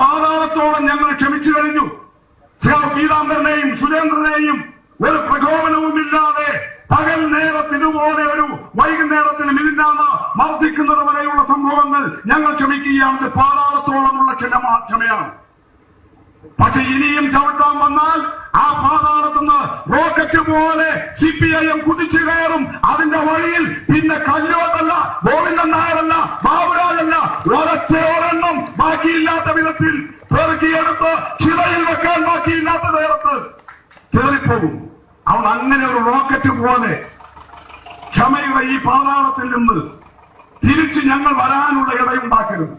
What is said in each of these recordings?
പാതാളത്തോളം ഞങ്ങൾ ക്ഷമിച്ചു കഴിഞ്ഞു. പീതാംബരനെയും സുരേന്ദ്രനെയും ഒരു പ്രകോപനവും ഇല്ലാതെ പകൽ നേരത്തിനുപോലെ ഒരു വൈകുന്നേരത്തിന് മിനിഞ്ഞാന്ന് മർദ്ദിക്കുന്നത് വരെയുള്ള സംഭവങ്ങൾ ഞങ്ങൾ ക്ഷമിക്കുകയാണ്. പാതാളത്തോളമുള്ള ക്ഷമ ക്ഷമയാണ്. പക്ഷെ ഇനിയും ചവിട്ടാൻ വന്നാൽ ആ പാതാളത്തുനിന്ന് റോക്കറ്റ് പോലെ സി പി ഐ എം കുതിച്ചു കയറും. അതിന്റെ വഴിയിൽ പിന്നെ കല്ലോട്ടല്ല ചേറിപ്പോകും അവൻ അങ്ങനെ ഒരു റോക്കറ്റ് പോലെ ക്ഷമയുടെ ഈ പാതാളത്തിൽ നിന്ന് തിരിച്ച് ഞങ്ങൾ വരാനുള്ള ഇടയുണ്ടാക്കരുത്.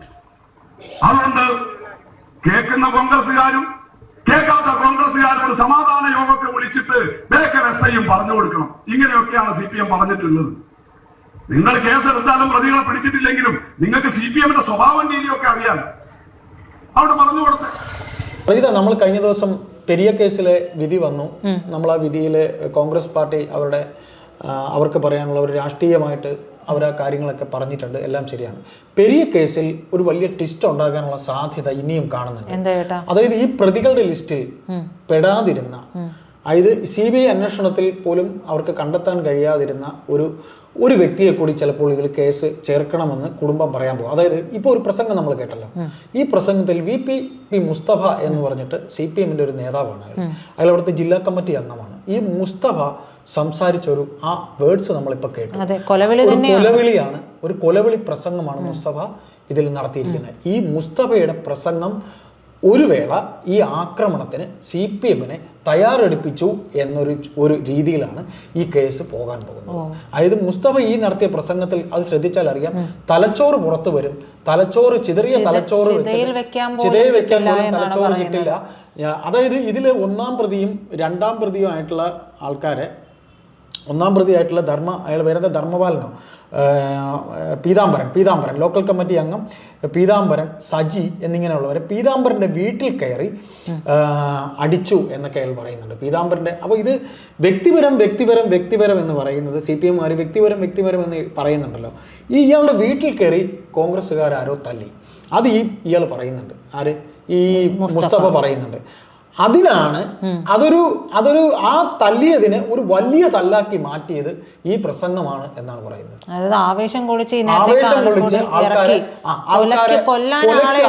അതുകൊണ്ട് കേൾക്കുന്ന കോൺഗ്രസുകാരും കേൾക്കാത്ത കോൺഗ്രസുകാരോട് സമാധാന യോഗത്തെ വിളിച്ചിട്ട് ബേക്കർ എസ് ഐയും പറഞ്ഞു കൊടുക്കണം. ഇങ്ങനെയൊക്കെയാണ് സി പി എം പറഞ്ഞിട്ടുള്ളത്. നിങ്ങൾ കേസെടുത്താലും പ്രതികളെ പിടിച്ചിട്ടില്ലെങ്കിലും നിങ്ങൾക്ക് സി പി എമ്മിന്റെ സ്വഭാവം രീതിയൊക്കെ അറിയാം അവിടെ പറഞ്ഞു കൊടുത്തേ. നമ്മൾ കഴിഞ്ഞ ദിവസം പെരിയ കേസിലെ വിധി വന്നു. നമ്മൾ ആ വിധിയിൽ കോൺഗ്രസ് പാർട്ടി അവരുടെ അവർക്ക് പറയാനുള്ള ഒരു രാഷ്ട്രീയമായിട്ട് അവർ ആ കാര്യങ്ങളൊക്കെ പറഞ്ഞിട്ടുണ്ട്. എല്ലാം ശരിയാണ്. പെരിയ കേസിൽ ഒരു വലിയ ട്വിസ്റ്റ് ഉണ്ടാകാനുള്ള സാധ്യത ഇനിയും കാണുന്നുണ്ട്. അതായത് ഈ പ്രതികളുടെ ലിസ്റ്റിൽ പെടാതിരുന്ന അതായത് സി ബി ഐ അന്വേഷണത്തിൽ പോലും അവർക്ക് കണ്ടെത്താൻ കഴിയാതിരുന്ന ഒരു ഒരു വ്യക്തിയെ കൂടി ചിലപ്പോൾ ഇതിൽ കേസ് ചേർക്കണമെന്ന് കുടുംബം പറയാൻ പോകും. അതായത് ഇപ്പോൾ ഒരു പ്രസംഗം നമ്മൾ കേട്ടല്ലോ. ഈ പ്രസംഗത്തിൽ വി പി പി മുസ്തഫ എന്ന് പറഞ്ഞിട്ട് സി പി എമ്മിന്റെ ഒരു നേതാവാണ് അയാൾ. അവിടുത്തെ ജില്ലാ കമ്മിറ്റി അംഗമാണ്. ഈ മുസ്തഫ സംസാരിച്ച ഒരു ആ വേർഡ്സ് നമ്മളിപ്പോൾ കേട്ടു. കൊലവിളിയാണ് ഒരു കൊലവിളി പ്രസംഗമാണ് മുസ്തഫ ഇതിൽ നടത്തിയിരിക്കുന്നത്. ഈ മുസ്തഫയുടെ പ്രസംഗം ഒരു വേള ഈ ആക്രമണത്തിന് സി പി എമ്മിനെ തയ്യാറെടുപ്പിച്ചു എന്നൊരു ഒരു രീതിയിലാണ് ഈ കേസ് പോകാൻ പോകുന്നത്. അതായത് മുസ്തഫ ഈ നടത്തിയ പ്രസംഗത്തിൽ അത് ശ്രദ്ധിച്ചാൽ അറിയാം. തലച്ചോറ് പുറത്തു വരും. തലച്ചോറ് ചിതറിയ തലച്ചോറ് ചിതയിൽ വെക്കാൻ പോലും തലച്ചോറ് കിട്ടില്ല. അതായത് ഇതിൽ ഒന്നാം പ്രതിയും രണ്ടാം പ്രതിയും ആയിട്ടുള്ള ആൾക്കാരെ ഒന്നാം പ്രതിയായിട്ടുള്ള ധർമ്മ അയാൾ വരുന്നത് ധർമ്മപാലനോ പീതാംബരൻ പീതാംബരൻ ലോക്കൽ കമ്മിറ്റി അംഗം പീതാംബരൻ സജി എന്നിങ്ങനെയുള്ളവർ പീതാംബരന്റെ വീട്ടിൽ കയറി അടിച്ചു എന്നൊക്കെ അയാൾ പറയുന്നുണ്ട്. പീതാംബരന്റെ അപ്പോൾ ഇത് വ്യക്തിപരം വ്യക്തിപരം വ്യക്തിപരം എന്ന് പറയുന്നത് സി പി എംകാർ വ്യക്തിപരം വ്യക്തിപരം എന്ന് പറയുന്നുണ്ടല്ലോ. ഈ ഇയാളുടെ വീട്ടിൽ കയറി കോൺഗ്രസ്സുകാരാരോ തല്ലി. അത് ഈ ഇയാൾ പറയുന്നുണ്ട്. ആര്? ഈ മുസ്തഫ പറയുന്നുണ്ട്. അതിനാണ് അതൊരു അതൊരു ആ തല്ലിയതിന് ഒരു വലിയ തല്ലാക്കി മാറ്റിയത് ഈ പ്രസംഗമാണ് എന്നാണ് പറയുന്നത് അതായത് ആവേശം കൊള്ളിച്ച് ആവേശം കൊളിച്ച് കൊള്ളിച്ച് ആൾക്കാരെ ആൾക്കാരെ.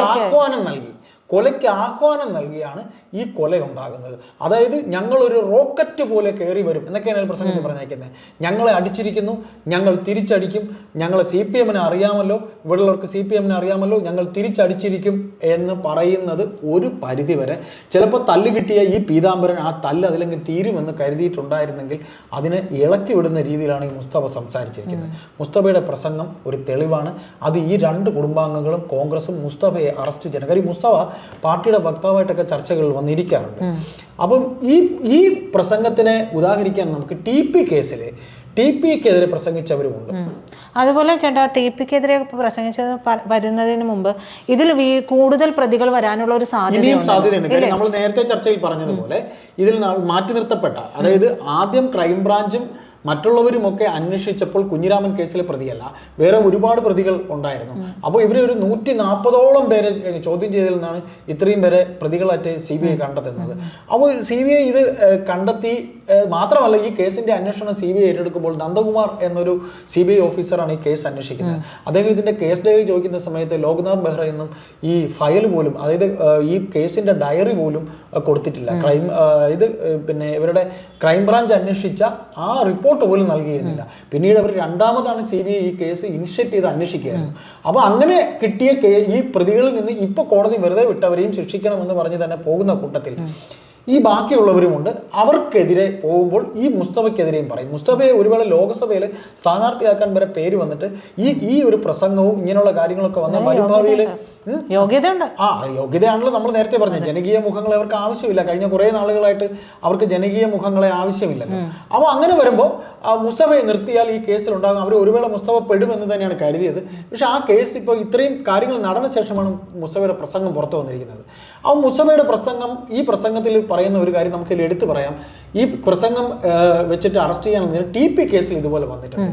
ആഹ്വാനം നൽകി കൊലയ്ക്ക് ആഹ്വാനം നൽകിയാണ് ഈ കൊല ഉണ്ടാകുന്നത് അതായത് ഞങ്ങളൊരു റോക്കറ്റ് പോലെ കയറി വരും എന്നൊക്കെയാണ് ഈ പ്രസംഗത്തിൽ പറഞ്ഞേക്കുന്നത്. ഞങ്ങളെ അടിച്ചിരിക്കുന്നു ഞങ്ങൾ തിരിച്ചടിക്കും ഞങ്ങളെ സി പി എമ്മിനെ അറിയാമല്ലോ ഇവിടെയുള്ളവർക്ക് സി പി എമ്മിനെ അറിയാമല്ലോ ഞങ്ങൾ തിരിച്ചടിച്ചിരിക്കും എന്ന് പറയുന്നത് ഒരു പരിധിവരെ ചിലപ്പോൾ തല്ല് കിട്ടിയ ഈ പീതാംബരൻ ആ തല്ല് അതിലെങ്കിൽ തീരുമെന്ന് കരുതിയിട്ടുണ്ടായിരുന്നെങ്കിൽ അതിനെ ഇളക്കി വിടുന്ന രീതിയിലാണ് ഈ മുസ്തഫ സംസാരിച്ചിരിക്കുന്നത്. മുസ്തഫയുടെ പ്രസംഗം ഒരു തെളിവാണ്. അത് ഈ രണ്ട് കുടുംബാംഗങ്ങളും കോൺഗ്രസും മുസ്തഫയെ അറസ്റ്റ് ചെയ്യണം. കാര്യം മുസ്തഫ പാർട്ടിയുടെ വക്താവായിട്ടൊക്കെ ചർച്ചകളിൽ വന്നിരിക്കാറുണ്ട്. അപ്പം ഈ ഈ പ്രസംഗത്തിനെ ഉദാഹരിക്കാൻ നമുക്ക് ടി പി കേസിൽ ടി പിക്കെതിരെ പ്രസംഗിച്ചവരുമുണ്ട്. അതുപോലെ ചേട്ടാ ടി പിക്കെതിരെ പ്രസംഗിച്ചത് വരുന്നതിന് മുമ്പ് ഇതിൽ കൂടുതൽ പ്രതികൾ വരാനുള്ള ഒരു സാധ്യതയും സാധ്യത സാധ്യതയുണ്ട്. കാര്യം നമ്മൾ നേരത്തെ ചർച്ചയിൽ പറഞ്ഞതുപോലെ ഇതിൽ മാറ്റി നിർത്തപ്പെട്ട അതായത് ആദ്യം ക്രൈംബ്രാഞ്ചും മറ്റുള്ളവരുമൊക്കെ അന്വേഷിച്ചപ്പോൾ കുഞ്ഞിരാമൻ കേസിലെ പ്രതിയല്ല. വേറെ ഒരുപാട് പ്രതികൾ ഉണ്ടായിരുന്നു. അപ്പോൾ ഇവരെ ഒരു നൂറ്റി നാൽപ്പതോളം പേരെ ചോദ്യം ചെയ്തതിൽ നിന്നാണ് ഇത്രയും പേരെ പ്രതികളായിട്ട് സി ബി ഐ കണ്ടെത്തുന്നത്. അപ്പോൾ സി ബി ഐ ഇത് കണ്ടെത്തി മാത്രമല്ല ഈ കേസിന്റെ അന്വേഷണം സി ബി ഐ ഏറ്റെടുക്കുമ്പോൾ നന്ദകുമാർ എന്നൊരു സി ബി ഐ ഓഫീസറാണ് ഈ കേസ് അന്വേഷിക്കുന്നത്. അദ്ദേഹം ഇതിന്റെ കേസ് ഡയറി ചോദിക്കുന്ന സമയത്ത് ലോക്നാഥ് ബെഹ്റ എന്നും ഈ ഫയൽ പോലും അതായത് ഈ കേസിന്റെ ഡയറി പോലും കൊടുത്തിട്ടില്ല. ക്രൈം ഇത് പിന്നെ ഇവരുടെ ക്രൈംബ്രാഞ്ച് അന്വേഷിച്ച ആ റിപ്പോർട്ട് പോലും നൽകിയിരുന്നില്ല. പിന്നീട് അവർ രണ്ടാമതാണ് സി ബി ഐ ഈ കേസ് ഇനിഷ്യേറ്റ് ചെയ്ത് അന്വേഷിക്കുകയായിരുന്നു. അപ്പോൾ അങ്ങനെ കിട്ടിയ ഈ പ്രതികളിൽ നിന്ന് ഇപ്പോൾ കോടതി വെറുതെ വിട്ടവരെയും ശിക്ഷിക്കണമെന്ന് പറഞ്ഞ് തന്നെ പോകുന്ന കൂട്ടത്തിൽ ഈ ബാക്കിയുള്ളവരുമുണ്ട്. അവർക്കെതിരെ പോകുമ്പോൾ ഈ മുസ്തഫയ്ക്കെതിരെയും പറയും. മുസ്തഫയെ ഒരുവേള ലോക്സഭയിൽ സ്ഥാനാർത്ഥിയാക്കാൻ വരെ പേര് വന്നിട്ട് ഈ ഈ ഒരു പ്രസംഗവും ഇങ്ങനെയുള്ള കാര്യങ്ങളൊക്കെ വന്ന വരും ഭാവിയിൽ യോഗ്യതയുണ്ട്. ആ യോഗ്യതയാണല്ലോ നമ്മൾ നേരത്തെ പറഞ്ഞു ജനകീയ മുഖങ്ങളെ അവർക്ക് ആവശ്യമില്ല. കഴിഞ്ഞ കുറേ നാളുകളായിട്ട് അവർക്ക് ജനകീയ മുഖങ്ങളെ ആവശ്യമില്ലല്ലോ. അപ്പോൾ അങ്ങനെ വരുമ്പോൾ മുസ്തഫയെ നിർത്തിയാൽ ഈ കേസിലുണ്ടാകും അവർ ഒരുവേള മുസ്തഫ പെടുമെന്ന് തന്നെയാണ് കരുതിയത്. പക്ഷെ ആ കേസ് ഇപ്പോൾ ഇത്രയും കാര്യങ്ങൾ നടന്ന ശേഷമാണ് മുസ്തഫയുടെ പ്രസംഗം പുറത്തു വന്നിരിക്കുന്നത്. ആ മുസ്തഫയുടെ പ്രസംഗം ഈ പ്രസംഗത്തിൽ പറയുന്ന ഒരു കാര്യം നമുക്ക് ഇതിൽ എടുത്തു പറയാം. ഈ പ്രസംഗം വെച്ചിട്ട് അറസ്റ്റ് ചെയ്യാൻ ടി പി കേസിൽ ഇതുപോലെ വന്നിട്ടുണ്ട്.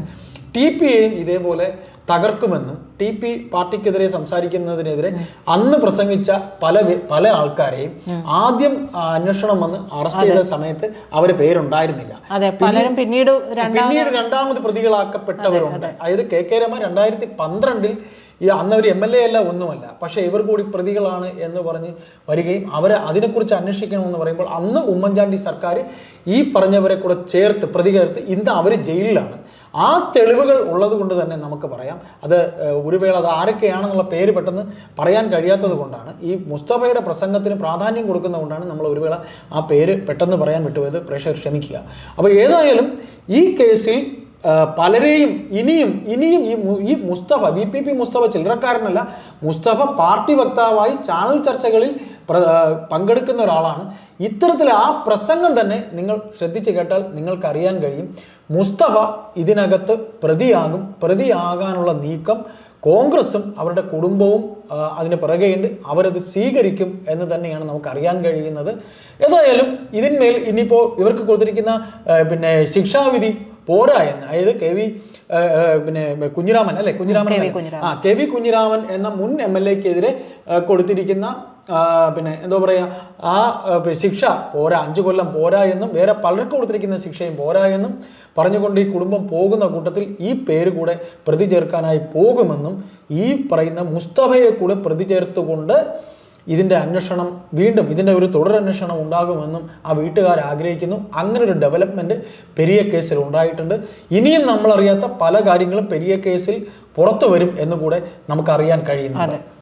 ടി പി എയും ഇതേപോലെ തകർക്കുമെന്നും ടി പി പാർട്ടിക്കെതിരെ സംസാരിക്കുന്നതിനെതിരെ അന്ന് പ്രസംഗിച്ച പല പല ആൾക്കാരെയും ആദ്യം അന്വേഷണം വന്ന് അറസ്റ്റ് ചെയ്ത സമയത്ത് അവർ പേരുണ്ടായിരുന്നില്ല. പലരും പിന്നീട് പിന്നീട് രണ്ടാമത് പ്രതികളാക്കപ്പെട്ടവരുണ്ട്. അതായത് കെ കെ രമ രണ്ടായിരത്തി പന്ത്രണ്ടിൽ ഈ അന്ന് അവർ എം എൽ എ അല്ല ഒന്നുമല്ല. പക്ഷേ ഇവർ കൂടി പ്രതികളാണ് എന്ന് പറഞ്ഞ് വരികയും അവരെ അതിനെക്കുറിച്ച് അന്വേഷിക്കണമെന്ന് പറയുമ്പോൾ അന്ന് ഉമ്മൻചാണ്ടി സർക്കാർ ഈ പറഞ്ഞവരെ കൂടെ ചേർത്ത് പ്രതി ചേർത്ത് ഇന്ന് അവർ ജയിലിലാണ്. ആ തെളിവുകൾ ഉള്ളത് കൊണ്ട് തന്നെ നമുക്ക് പറയാം. അത് ഒരു വേള അത് ആരൊക്കെയാണെന്നുള്ള പേര് പെട്ടെന്ന് പറയാൻ കഴിയാത്തത് കൊണ്ടാണ്. ഈ മുസ്തഫയുടെ പ്രസംഗത്തിന് പ്രാധാന്യം കൊടുക്കുന്നതുകൊണ്ടാണ് നമ്മൾ ഒരു വേള ആ പേര് പെട്ടെന്ന് പറയാൻ വിട്ടുപോയത്. പ്രേക്ഷകർ ക്ഷമിക്കുക. അപ്പോൾ ഏതായാലും ഈ കേസിൽ പലരെയും ഇനിയും ഇനിയും ഈ ഈ Mustafa V P P Mustafa ചില്ലറക്കാരനല്ല Mustafa party വക്താവായി ചാനൽ ചർച്ചകളിൽ പങ്കെടുക്കുന്ന ഒരാളാണ്. ഇത്തരത്തിൽ ആ പ്രസംഗം തന്നെ നിങ്ങൾ ശ്രദ്ധിച്ച് കേട്ടാൽ നിങ്ങൾക്കറിയാൻ കഴിയും. മുസ്തഫ ഇതിനകത്ത് പ്രതിയാകും. പ്രതിയാകാനുള്ള നീക്കം കോൺഗ്രസും അവരുടെ കുടുംബവും അതിന് പിറകെയുണ്ട്. അവരത് സ്വീകരിക്കും എന്ന് തന്നെയാണ് നമുക്ക് അറിയാൻ കഴിയുന്നത്. ഏതായാലും ഇതിന്മേൽ ഇനിയിപ്പോൾ ഇവർക്ക് കൊടുത്തിരിക്കുന്ന പിന്നെ ശിക്ഷാവിധി പോരാ എന്ന്. അതായത് കെ വി പിന്നെ കുഞ്ഞിരാമൻ അല്ലെ? കുഞ്ഞിരാമൻ. ആ കെ വി കുഞ്ഞിരാമൻ എന്ന മുൻ എം എൽ എക്കെതിരെ കൊടുത്തിരിക്കുന്ന പിന്നെ എന്തോ പറയുക ആ ശിക്ഷ പോരാ അഞ്ചു കൊല്ലം പോരാ എന്നും വേറെ പലർക്ക് കൊടുത്തിരിക്കുന്ന ശിക്ഷയും പോരാ എന്നും പറഞ്ഞുകൊണ്ട് ഈ കുടുംബം പോകുന്ന കൂട്ടത്തിൽ ഈ പേര് കൂടെ പ്രതി ചേർക്കാനായി പോകുമെന്നും ഈ പറയുന്ന മുസ്തഫയെ കൂടെ പ്രതി ചേർത്തുകൊണ്ട് ഇതിന്റെ അന്വേഷണം വീണ്ടും ഇതിന്റെ ഒരു തുടരന്വേഷണം ഉണ്ടാകുമെന്നും ആ വീട്ടുകാർ ആഗ്രഹിക്കുന്നു. അങ്ങനെ ഒരു ഡെവലപ്മെന്റ് പെരിയ കേസിൽ ഉണ്ടായിട്ടുണ്ട്. ഇനിയും നമ്മളറിയാത്ത പല കാര്യങ്ങളും പെരിയ കേസിൽ പുറത്തു വരും എന്നുകൂടെ നമുക്കറിയാൻ കഴിയുന്നുണ്ട്.